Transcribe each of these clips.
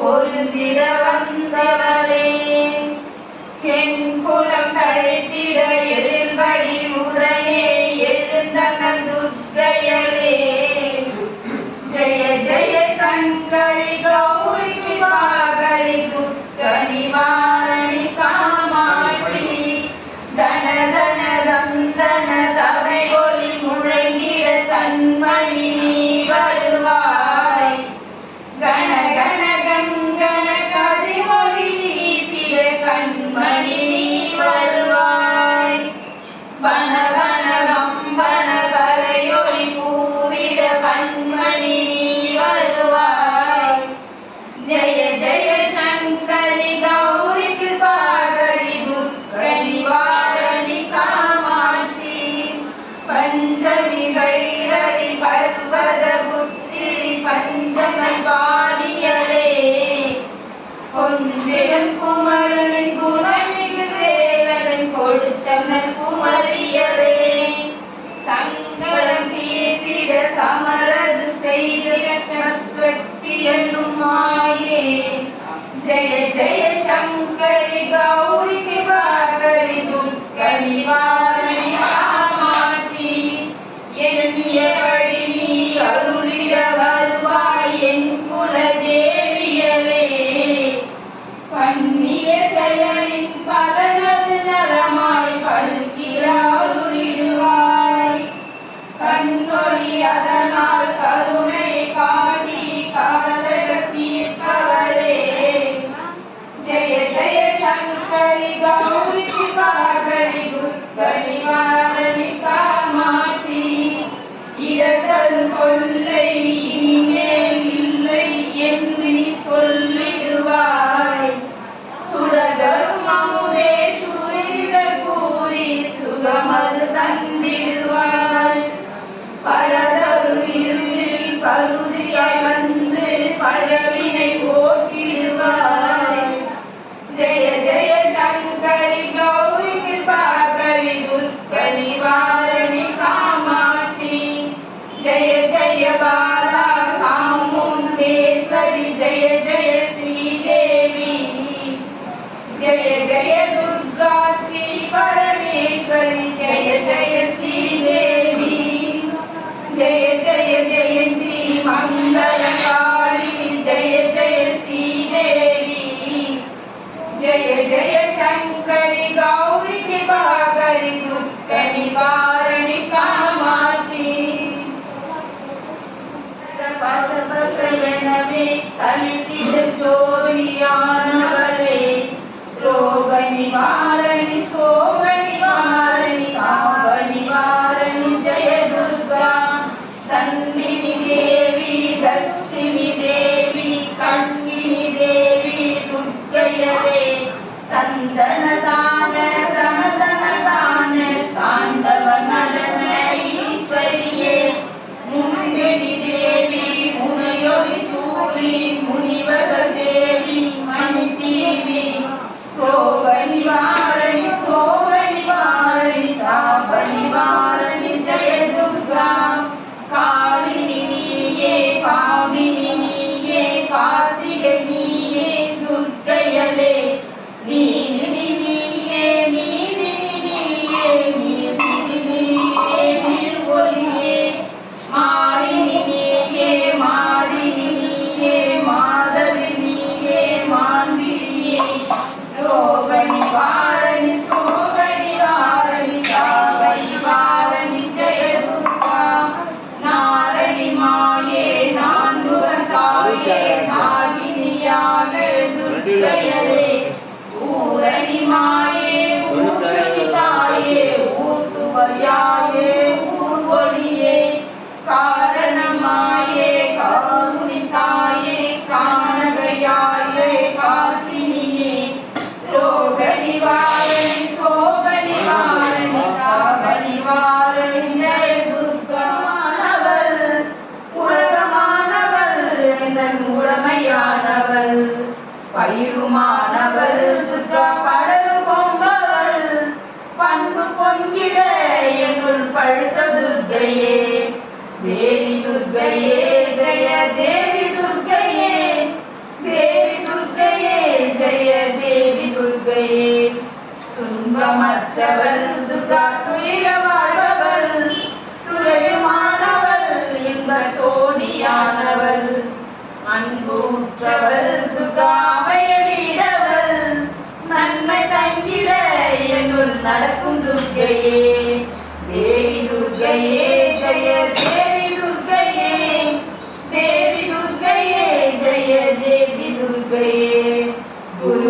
பொருந்திட வந்தவளே என் குலம் தழை अलिखित जोग ज्ञान बले Bye. தேவி துர்கையே ஜெய தேவி துர்கையே தேவி துர்கையே ஜெய தேவி துர்கையே துன்பமற்றவள் துர்கா துயில வாழ்பவள் துறையுமானவள் இன்ப தோணியானவள் அன்புற்றவள் துர்காவைய வீடவள் நன்மை தங்கிட என்னுள் நடக்கும் துர்கையே தேவி துர்கையே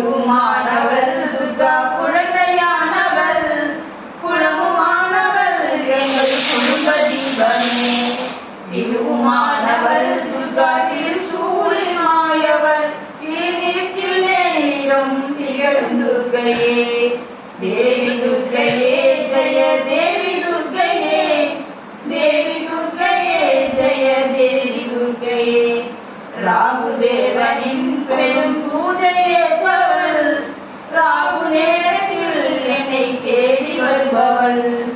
rumah. வருபவள்.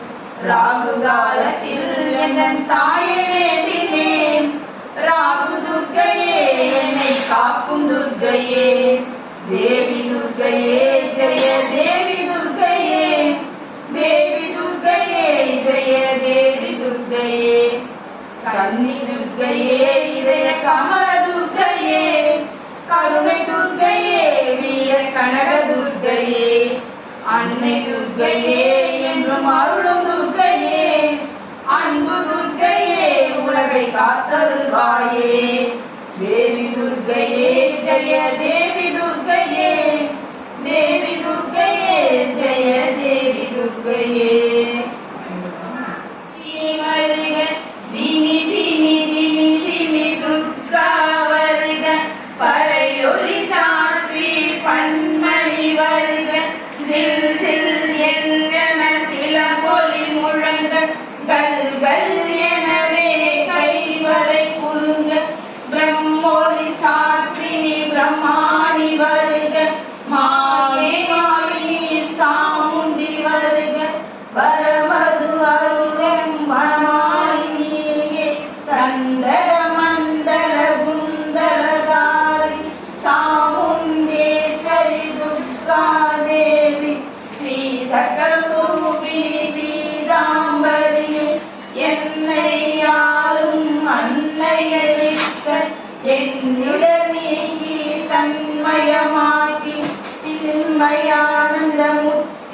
ராகு காலத்தில் என் தாயை வேண்டினேன். ராகு துர்க்கையே என்னை காக்கும் துர்க்கையே. தேவி துர்க்கையே ஜெய தேவி துர்க்கையே. தேவி துர்க்கையே ஜெய தேவி துர்க்கையே. கண்ணி துர்க்கையே இதய கமல துர்க்கையே. கருணை துர்க்கையே வீர கனக துர்க்கையே. அன்னை துர்க்கையே என்றும் அருளும் துர்க்கையே அன்பு துர்க்கையே உலகை காத்தருள்வாயே. தேவி துர்க்கையே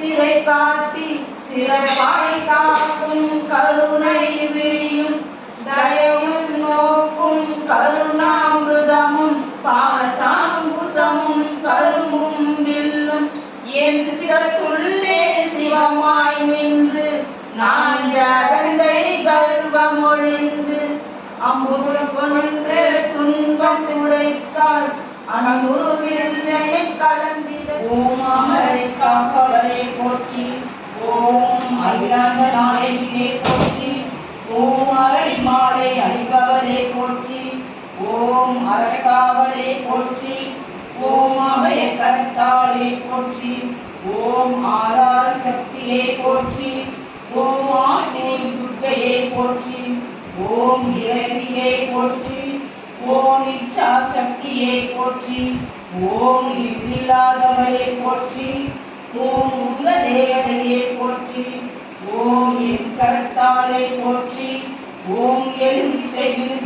சிறை காட்டி சிறப்பாய் காக்கும் கருணை விழியும் தயவும் நோக்கும் கருணாமிருதமும் பாசாங்குசமும் கரும்பும் வில்லும். என் சிறத்துள்ளே சிவமாய் நின்று நான் ஜகந்தை கர்வமொழிந்து அம்புகள் கொண்டு துன்பம் துடைத்தாள். அன்புருவில் என்னை கலந்திட ஓம் அமரை காப்பவளே போற்றி. ஓம் அகிலாண்ட நாயகியே போற்றி. ஓம் அரளி மாலை அழிப்பவளே போற்றி. ஓம் அரக்காவலே போற்றி. ஓம் அபய கருத்தாளே போற்றி. ஓம் ஆதார சக்தியே போற்றி. ஓம் ஆசினி துர்க்கையே போற்றி. ஓம் இறைவியே போற்றி. ஓம் இச்சா சக்தியை போற்றி ஓம் இவ்வில்லாதவளே போற்றி ஓம் உள்ள தேவதையே போற்றி ஓம் என் கரத்தாளே போற்றி ஓம் எலுமிச்சை